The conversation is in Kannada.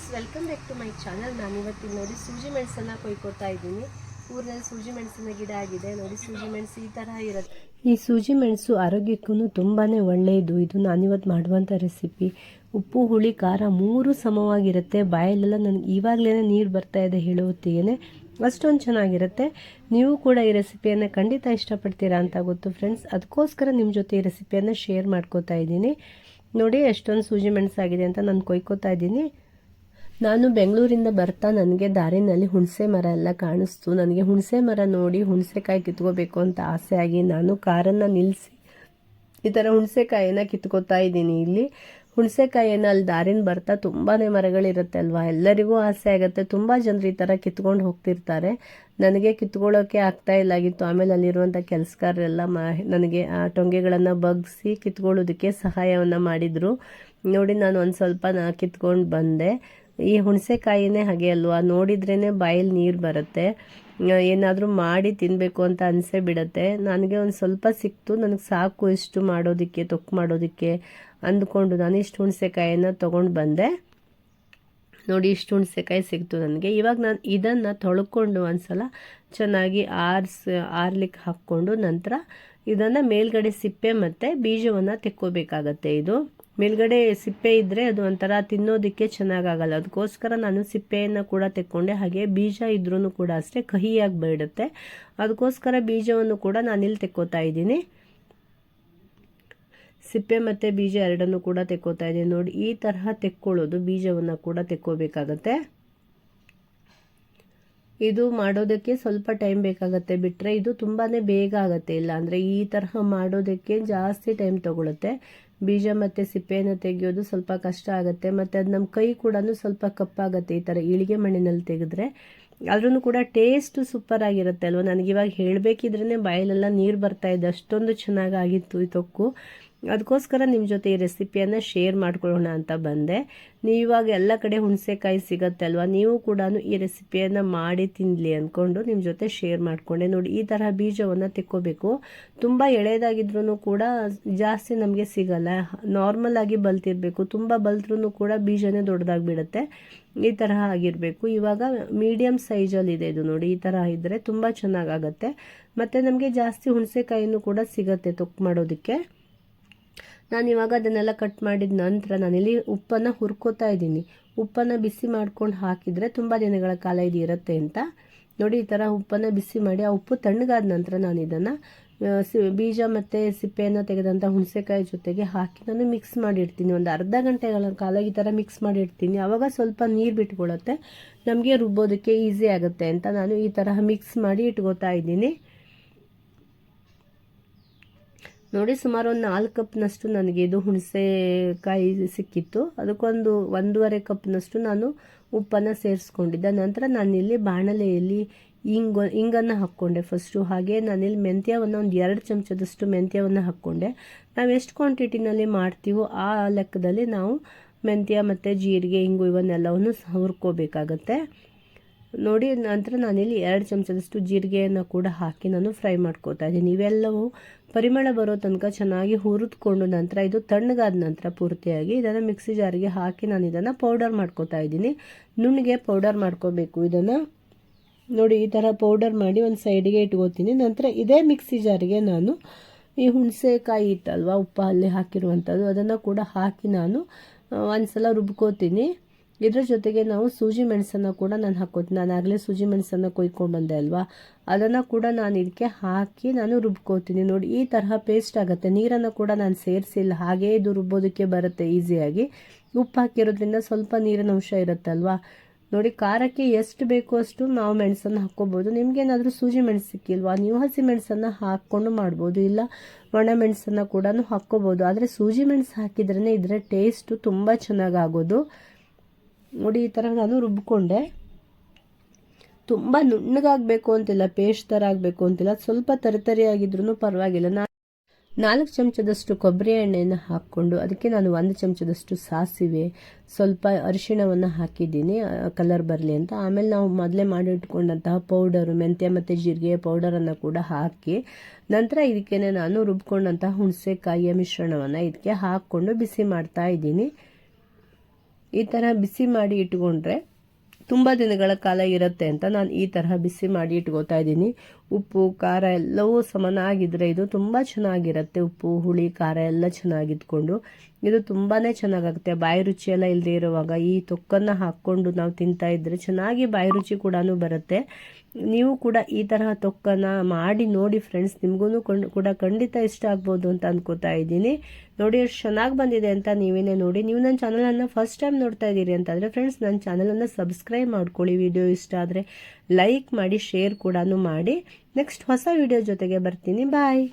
Friends welcome back to my channel ನಾನು ಇವತ್ತಿನ ನೋಡಿ ಸೂಜಿ ಮೆಣಸನ್ನು ಕೊಯ್ಕೊತಾ ಇದ್ದೀನಿ. ಊರಿನಲ್ಲಿ ಸೂಜಿ ಮೆಣಸಿನ ಗಿಡ ಆಗಿದೆ. ನೋಡಿ ಸೂಜಿ ಮೆಣಸು ಈ ಥರ ಇರುತ್ತೆ. ಈ ಸೂಜಿ ಮೆಣಸು ಆರೋಗ್ಯಕ್ಕೂ ತುಂಬಾ ಒಳ್ಳೆಯದು ಇದು ನಾನಿವತ್ತು ಮಾಡುವಂಥ ರೆಸಿಪಿ ಉಪ್ಪು, ಹುಳಿ, ಖಾರ ಮೂರು ಸಮವಾಗಿರುತ್ತೆ. ಬಾಯಲ್ಲೆಲ್ಲ ನನಗೆ ಇವಾಗಲೇ ನೀರು ಬರ್ತಾ ಇದೆ ಹೇಳುವತ್ತಿಗೆ ಅಷ್ಟೊಂದು ಚೆನ್ನಾಗಿರುತ್ತೆ. ನೀವು ಕೂಡ ಈ ರೆಸಿಪಿಯನ್ನು ಖಂಡಿತ ಇಷ್ಟಪಡ್ತೀರಾ ಅಂತ ಗೊತ್ತು ಫ್ರೆಂಡ್ಸ್. ಅದಕ್ಕೋಸ್ಕರ ನಿಮ್ಮ ಜೊತೆ ಈ ರೆಸಿಪಿಯನ್ನು ಶೇರ್ ಮಾಡ್ಕೋತಾ ಇದ್ದೀನಿ. ನೋಡಿ, ಎಷ್ಟೊಂದು ಸೂಜಿ ಮೆಣಸಾಗಿದೆ ಅಂತ ನಾನು ಕೊಯ್ಕೋತಾ ಇದ್ದೀನಿ. ನಾನು ಬೆಂಗಳೂರಿಂದ ಬರ್ತಾ ನನಗೆ ದಾರಿನಲ್ಲಿ ಹುಣಸೆ ಮರ ಎಲ್ಲ ಕಾಣಿಸ್ತು. ನನಗೆ ಹುಣಸೆ ಮರ ನೋಡಿ ಹುಣಸೆಕಾಯಿ ಕಿತ್ಕೋಬೇಕು ಅಂತ ಆಸೆ ಆಗಿ ನಾನು ಕಾರನ್ನು ನಿಲ್ಲಿಸಿ ಈ ಥರ ಹುಣಸೆಕಾಯಿನ ಕಿತ್ಕೋತಾ ಇದ್ದೀನಿ. ಇಲ್ಲಿ ಹುಣಸೆಕಾಯಿನ ಅಲ್ಲಿ ದಾರಿನ ಬರ್ತಾ ತುಂಬಾ ಮರಗಳಿರುತ್ತೆ ಅಲ್ವಾ? ಎಲ್ಲರಿಗೂ ಆಸೆ ಆಗುತ್ತೆ. ತುಂಬ ಜನರು ಈ ಥರ ಕಿತ್ಕೊಂಡು ಹೋಗ್ತಿರ್ತಾರೆ. ನನಗೆ ಕಿತ್ಕೊಳ್ಳೋಕೆ ಆಗ್ತಾ ಇಲ್ಲಾಗಿತ್ತು ಆಮೇಲೆ ಅಲ್ಲಿರುವಂಥ ಕೆಲಸಗಾರರೆಲ್ಲ ಮಾ ನನಗೆ ಆ ಟೊಂಗೆಗಳನ್ನು ಬಗ್ಸಿ ಕಿತ್ಕೊಳ್ಳೋದಕ್ಕೆ ಸಹಾಯವನ್ನು ಮಾಡಿದರು. ನೋಡಿ ನಾನು ಒಂದು ಸ್ವಲ್ಪ ನಾ ಕಿತ್ಕೊಂಡು ಬಂದೆ. ಈ ಹುಣಸೆಕಾಯಿನೇ ಹಾಗೆ ಅಲ್ವಾ? ನೋಡಿದ್ರೇ ಬಾಯಲ್ಲಿ ನೀರು ಬರುತ್ತೆ. ಏನಾದರೂ ಮಾಡಿ ತಿನ್ನಬೇಕು ಅಂತ ಅನಿಸೇ ಬಿಡುತ್ತೆ. ನನಗೆ ಒಂದು ಸ್ವಲ್ಪ ಸಿಕ್ತು, ನನಗೆ ಸಾಕು ಇಷ್ಟು ಮಾಡೋದಕ್ಕೆ, ತೊಕ್ಕು ಮಾಡೋದಕ್ಕೆ ಅಂದ್ಕೊಂಡು ನಾನು ಇಷ್ಟು ಹುಣಸೆಕಾಯಿನ ತೊಗೊಂಡು ಬಂದೆ. ನೋಡಿ, ಇಷ್ಟು ಹುಣಸೆಕಾಯಿ ಸಿಕ್ತು ನನಗೆ. ಇವಾಗ ನಾನು ಇದನ್ನು ತೊಳ್ಕೊಂಡು ಒಂದ್ಸಲ ಚೆನ್ನಾಗಿ ಆರ್ಸ್ ಆರ್ಲಿಕ್ಕೆ ಹಾಕ್ಕೊಂಡು ನಂತರ ಇದನ್ನು ಮೇಲ್ಗಡೆ ಸಿಪ್ಪೆ ಮತ್ತು ಬೀಜವನ್ನು ತೆಕ್ಕೋಬೇಕಾಗತ್ತೆ ಇದು. ಮೇಲ್ಗಡೆ ಸಿಪ್ಪೆ ಇದ್ದರೆ ಅದು ಒಂಥರ ತಿನ್ನೋದಕ್ಕೆ ಚೆನ್ನಾಗಾಗಲ್ಲ. ಅದಕ್ಕೋಸ್ಕರ ನಾನು ಸಿಪ್ಪೆಯನ್ನು ಕೂಡ ತೆಕ್ಕೊಂಡೆ. ಹಾಗೆ ಬೀಜ ಇದ್ರೂ ಕೂಡ ಅಷ್ಟೇ ಕಹಿಯಾಗಿ ಬೇಡುತ್ತೆ. ಅದಕ್ಕೋಸ್ಕರ ಬೀಜವನ್ನು ಕೂಡ ನಾನಿಲ್ಲಿ ತೆಕ್ಕೋತಾ ಇದ್ದೀನಿ. ಸಿಪ್ಪೆ ಮತ್ತು ಬೀಜ ಎರಡನ್ನು ಕೂಡ ತೆಕ್ಕೋತಾ ಇದ್ದೀನಿ. ನೋಡಿ, ಈ ತರಹ ತೆಕ್ಕೊಳ್ಳೋದು ಬೀಜವನ್ನು ಕೂಡ ತೆಕ್ಕೋಬೇಕಾಗತ್ತೆ. ಇದು ಮಾಡೋದಕ್ಕೆ ಸ್ವಲ್ಪ ಟೈಮ್ ಬೇಕಾಗತ್ತೆ. ಬಿಟ್ಟರೆ ಇದು ತುಂಬಾ ಬೇಗ ಆಗುತ್ತೆ. ಇಲ್ಲ ಅಂದರೆ ಈ ತರಹ ಮಾಡೋದಕ್ಕೆ ಜಾಸ್ತಿ ಟೈಮ್ ತಗೊಳುತ್ತೆ. ಬೀಜ ಮತ್ತು ಸಿಪ್ಪೆಯನ್ನು ತೆಗೆಯೋದು ಸ್ವಲ್ಪ ಕಷ್ಟ ಆಗುತ್ತೆ. ಮತ್ತು ಅದು ನಮ್ಮ ಕೈ ಕೂಡ ಸ್ವಲ್ಪ ಕಪ್ಪಾಗುತ್ತೆ. ಈ ಥರ ಇಳಿಗೆ ಮಣ್ಣಿನಲ್ಲಿ ತೆಗೆದ್ರೆ ಆದ್ರೂ ಕೂಡ ಟೇಸ್ಟ್ ಸೂಪರ್ ಆಗಿರುತ್ತೆ ಅಲ್ವಾ ನನಗಿವಾಗ ಹೇಳಬೇಕಿದ್ರೇ ಬಾಯಲೆಲ್ಲ ನೀರು ಬರ್ತಾ ಇದೆ. ಅಷ್ಟೊಂದು ಚೆನ್ನಾಗಾಗಿತ್ತು ಈ ತೊಕ್ಕು. ಅದಕ್ಕೋಸ್ಕರ ನಿಮ್ಮ ಜೊತೆ ಈ ರೆಸಿಪಿಯನ್ನು ಶೇರ್ ಮಾಡ್ಕೊಳ್ಳೋಣ ಅಂತ ಬಂದೆ. ನೀವು ಇವಾಗ ಎಲ್ಲ ಕಡೆ ಹುಣಸೆಕಾಯಿ ಸಿಗತ್ತೆ ಅಲ್ವಾ ನೀವು ಕೂಡ ಈ ರೆಸಿಪಿಯನ್ನು ಮಾಡಿ ತಿನ್ನಲಿ ಅಂದ್ಕೊಂಡು ನಿಮ್ಮ ಜೊತೆ ಶೇರ್ ಮಾಡಿಕೊಂಡೆ. ನೋಡಿ, ಈ ತರಹ ಬೀಜವನ್ನು ತೆಕ್ಕೋಬೇಕು. ತುಂಬ ಎಳೆದಾಗಿದ್ರೂ ಕೂಡ ಜಾಸ್ತಿ ನಮಗೆ ಸಿಗಲ್ಲ. ನಾರ್ಮಲ್ ಆಗಿ ಬಲ್ತಿರಬೇಕು. ತುಂಬ ಬಲ್ತ್ರೂ ಕೂಡ ಬೀಜನೇ ದೊಡ್ಡದಾಗಿಬಿಡುತ್ತೆ. ಈ ತರಹ ಆಗಿರಬೇಕು. ಇವಾಗ ಮೀಡಿಯಮ್ ಸೈಜಲ್ಲಿದೆ ಇದು ನೋಡಿ. ಈ ಥರ ಇದ್ದರೆ ತುಂಬ ಚೆನ್ನಾಗಾಗತ್ತೆ. ಮತ್ತು ನಮಗೆ ಜಾಸ್ತಿ ಹುಣಸೆಕಾಯಿನೂ ಕೂಡ ಸಿಗತ್ತೆ ತೊಕ್ಕು ಮಾಡೋದಕ್ಕೆ. ನಾನು ಇವಾಗ ಅದನ್ನೆಲ್ಲ ಕಟ್ ಮಾಡಿದ ನಂತರ ನಾನಿಲ್ಲಿ ಉಪ್ಪನ್ನು ಹುರ್ಕೋತಾ ಇದ್ದೀನಿ. ಉಪ್ಪನ್ನು ಬಿಸಿ ಮಾಡ್ಕೊಂಡು ಹಾಕಿದರೆ ತುಂಬ ದಿನಗಳ ಕಾಲ ಇದು ಇರುತ್ತೆ ಅಂತ. ನೋಡಿ, ಈ ಥರ ಉಪ್ಪನ್ನು ಬಿಸಿ ಮಾಡಿ, ಆ ಉಪ್ಪು ತಣ್ಣಗಾದ ನಂತರ ನಾನು ಇದನ್ನು ಬೀಜ ಮತ್ತು ಸಿಪ್ಪೆಯನ್ನು ತೆಗೆದಂಥ ಹುಣಸೆಕಾಯಿ ಜೊತೆಗೆ ಹಾಕಿ ನಾನು ಮಿಕ್ಸ್ ಮಾಡಿಡ್ತೀನಿ. ಒಂದು ಅರ್ಧ ಗಂಟೆಗಳ ಕಾಲ ಈ ಥರ ಮಿಕ್ಸ್ ಮಾಡಿಡ್ತೀನಿ. ಆವಾಗ ಸ್ವಲ್ಪ ನೀರು ಬಿಟ್ಕೊಳತ್ತೆ. ನಮಗೆ ರುಬ್ಬೋದಕ್ಕೆ ಈಸಿ ಆಗುತ್ತೆ ಅಂತ ನಾನು ಈ ತರಹ ಮಿಕ್ಸ್ ಮಾಡಿ ಇಟ್ಕೋತಾ ಇದ್ದೀನಿ. ನೋಡಿ, ಸುಮಾರು ಒಂದು ನಾಲ್ಕು ಕಪ್ನಷ್ಟು ನನಗೆ ಇದು ಹುಣಸೆಕಾಯಿ ಸಿಕ್ಕಿತ್ತು. ಅದಕ್ಕೊಂದು ಒಂದೂವರೆ ಕಪ್ನಷ್ಟು ನಾನು ಉಪ್ಪನ್ನು ಸೇರಿಸ್ಕೊಂಡಿದ್ದೆ. ನಂತರ ನಾನಿಲ್ಲಿ ಬಾಣಲೆಯಲ್ಲಿ ಇಂಗು, ಇಂಗನ್ನು ಹಾಕ್ಕೊಂಡೆ ಫಸ್ಟು ಹಾಗೆ ನಾನಿಲ್ಲಿ ಮೆಂತ್ಯವನ್ನು ಒಂದು ಎರಡು ಚಮಚದಷ್ಟು ಮೆಂತ್ಯವನ್ನು ಹಾಕ್ಕೊಂಡೆ. ನಾವು ಎಷ್ಟು ಕ್ವಾಂಟಿಟಿನಲ್ಲಿ ಮಾಡ್ತೀವೋ ಆ ಲೆಕ್ಕದಲ್ಲಿ ನಾವು ಮೆಂತ್ಯ ಮತ್ತು ಜೀರಿಗೆ, ಇಂಗು ಇವನ್ನೆಲ್ಲವನ್ನು ಹುರ್ಕೋಬೇಕಾಗತ್ತೆ. ನೋಡಿ, ನಂತರ ನಾನಿಲ್ಲಿ ಎರಡು ಚಮಚದಷ್ಟು ಜೀರಿಗೆಯನ್ನು ಕೂಡ ಹಾಕಿ ನಾನು ಫ್ರೈ ಮಾಡ್ಕೋತಾ ಇದ್ದೀನಿ. ಇವೆಲ್ಲವೂ ಪರಿಮಳ ಬರೋ ತನಕ ಚೆನ್ನಾಗಿ ಹುರಿದುಕೊಂಡು ನಂತರ ಇದು ತಣ್ಣಗಾದ ನಂತರ ಪೂರ್ತಿಯಾಗಿ ಇದನ್ನು ಮಿಕ್ಸಿ ಜಾರಿಗೆ ಹಾಕಿ ನಾನು ಇದನ್ನು ಪೌಡರ್ ಮಾಡ್ಕೋತಾ ಇದ್ದೀನಿ. ನುಣ್ಣಗೆ ಪೌಡರ್ ಮಾಡ್ಕೋಬೇಕು ಇದನ್ನು. ನೋಡಿ, ಈ ಥರ ಪೌಡರ್ ಮಾಡಿ ಒಂದು ಸೈಡಿಗೆ ಇಟ್ಕೋತೀನಿ. ನಂತರ ಇದೇ ಮಿಕ್ಸಿ ಜಾರಿಗೆ ನಾನು ಈ ಹುಣಸೆಕಾಯಿ ಇತ್ತಲ್ವ, ಉಪ್ಪು ಅಲ್ಲಿ ಹಾಕಿರುವಂಥದ್ದು ಅದನ್ನು ಕೂಡ ಹಾಕಿ ನಾನು ಒಂದು ಸಲ ರುಬ್ಕೋತೀನಿ. ಇದ್ರ ಜೊತೆಗೆ ನಾವು ಸೂಜಿ ಮೆಣಸನ್ನು ಕೂಡ ನಾನು ಹಾಕೋತೀನಿ ನಾನು ಆಗಲೇ ಸೂಜಿ ಮೆಣಸನ್ನು ಕೊಯ್ಕೊಂಡು ಬಂದೆ ಅಲ್ವಾ? ಅದನ್ನು ಕೂಡ ನಾನು ಇದಕ್ಕೆ ಹಾಕಿ ನಾನು ರುಬ್ಕೋತೀನಿ. ನೋಡಿ, ಈ ತರಹ ಪೇಸ್ಟ್ ಆಗುತ್ತೆ. ನೀರನ್ನು ಕೂಡ ನಾನು ಸೇರಿಸಿಲ್ಲ. ಹಾಗೇ ಇದು ರುಬ್ಬೋದಕ್ಕೆ ಬರುತ್ತೆ ಈಸಿಯಾಗಿ ಉಪ್ಪು ಹಾಕಿರೋದ್ರಿಂದ ಸ್ವಲ್ಪ ನೀರಿನ ಅಂಶ ಇರುತ್ತಲ್ವಾ ನೋಡಿ, ಖಾರಕ್ಕೆ ಎಷ್ಟು ಬೇಕೋ ಅಷ್ಟು ನಾವು ಮೆಣಸನ್ನು ಹಾಕ್ಕೋಬೋದು. ನಿಮಗೇನಾದರೂ ಸೂಜಿ ಮೆಣಸು ಸಿಕ್ಕಿಲ್ವಾ? ನೀವು ಹಸಿ ಮೆಣಸನ್ನು ಹಾಕ್ಕೊಂಡು ಮಾಡ್ಬೋದು. ಇಲ್ಲ, ಒಣ ಮೆಣಸನ್ನು ಕೂಡ ಹಾಕ್ಕೋಬೋದು. ಆದರೆ ಸೂಜಿ ಮೆಣಸು ಹಾಕಿದ್ರೇ ಇದರ ಟೇಸ್ಟು ತುಂಬ ಚೆನ್ನಾಗಾಗೋದು ನೋಡಿ, ಈ ಥರ ನಾನು ರುಬ್ಬಿಕೊಂಡೆ ತುಂಬ ನುಣ್ಣಗಾಗಬೇಕು ಅಂತಿಲ್ಲ, ಪೇಸ್ಟ್ ಥರ ಆಗಬೇಕು ಅಂತಿಲ್ಲ. ಸ್ವಲ್ಪ ತರಿತರಿಯಾಗಿದ್ರೂ ಪರವಾಗಿಲ್ಲ. ನಾನು ನಾಲ್ಕು ಚಮಚದಷ್ಟು ಕೊಬ್ಬರಿ ಎಣ್ಣೆಯನ್ನು ಹಾಕ್ಕೊಂಡು, ಅದಕ್ಕೆ ನಾನು ಒಂದು ಚಮಚದಷ್ಟು ಸಾಸಿವೆ, ಸ್ವಲ್ಪ ಅರಿಶಿಣವನ್ನು ಹಾಕಿದ್ದೀನಿ ಕಲರ್ ಬರಲಿ ಅಂತ. ಆಮೇಲೆ ನಾವು ಮೊದಲೇ ಮಾಡಿಟ್ಕೊಂಡಂತಹ ಪೌಡರು, ಮೆಂತ್ಯ ಮತ್ತು ಜೀರಿಗೆ ಪೌಡರನ್ನು ಕೂಡ ಹಾಕಿ, ನಂತರ ಇದಕ್ಕೆ ನಾನು ರುಬ್ಕೊಂಡಂತಹ ಹುಣಸೆಕಾಯಿಯ ಮಿಶ್ರಣವನ್ನು ಇದಕ್ಕೆ ಹಾಕ್ಕೊಂಡು ಬಿಸಿ ಮಾಡ್ತಾ ಇದ್ದೀನಿ. ಈ ಥರ ಬಿಸಿ ಮಾಡಿ ಇಟ್ಕೊಂಡ್ರೆ ತುಂಬ ದಿನಗಳ ಕಾಲ ಇರುತ್ತೆ ಅಂತ ನಾನು ಈ ತರಹ ಬಿಸಿ ಮಾಡಿ ಇಟ್ಕೋತಾ ಇದ್ದೀನಿ. ಉಪ್ಪು, ಖಾರ ಎಲ್ಲವೂ ಸಮನಾಗಿದ್ದರೆ ಇದು ತುಂಬ ಚೆನ್ನಾಗಿರುತ್ತೆ. ಉಪ್ಪು, ಹುಳಿ, ಖಾರ ಎಲ್ಲ ಚೆನ್ನಾಗಿದ್ಕೊಂಡು ಇದು ತುಂಬಾ ಚೆನ್ನಾಗಾಗುತ್ತೆ. ಬಾಯಿ ರುಚಿಯೆಲ್ಲ ಇಲ್ಲದೆ ಇರುವಾಗ ಈ ತೊಕ್ಕನ್ನು ಹಾಕ್ಕೊಂಡು ನಾವು ತಿಂತಾ ಇದ್ದರೆ ಚೆನ್ನಾಗಿ ಬಾಯಿ ರುಚಿ ಕೂಡ ಬರುತ್ತೆ. ನೀವು ಕೂಡ ಈ ತರಹ ತೊಕ್ಕನ ಮಾಡಿ ನೋಡಿ ಫ್ರೆಂಡ್ಸ್ ನಿಮಗೂ ಕೂಡ ಖಂಡಿತ ಇಷ್ಟ ಆಗ್ಬೋದು ಅಂತ ಅನ್ಕೋತಾ ಇದ್ದೀನಿ. ನೋಡಿ ಎಷ್ಟು ಚೆನ್ನಾಗಿ ಬಂದಿದೆ ಅಂತ ನೀವೇನೇ ನೋಡಿ, ನೀವು ನನ್ನ ಚಾನಲನ್ನು ಫಸ್ಟ್ ಟೈಮ್ ನೋಡ್ತಾ ಇದ್ದೀರಿ ಅಂತಂದರೆ ಫ್ರೆಂಡ್ಸ್ ನನ್ನ ಚಾನಲನ್ನು ಸಬ್ಸ್ಕ್ರೈಬ್ ಮಾಡ್ಕೊಳ್ಳಿ. ವಿಡಿಯೋ ಇಷ್ಟ ಆದರೆ ಲೈಕ್ ಮಾಡಿ ಶೇರ್ ಕೂಡ ಮಾಡಿ. ನೆಕ್ಸ್ಟ್ ಹೊಸ ವಿಡಿಯೋ ಜೊತೆಗೆ ಬರ್ತೀನಿ. ಬಾಯ್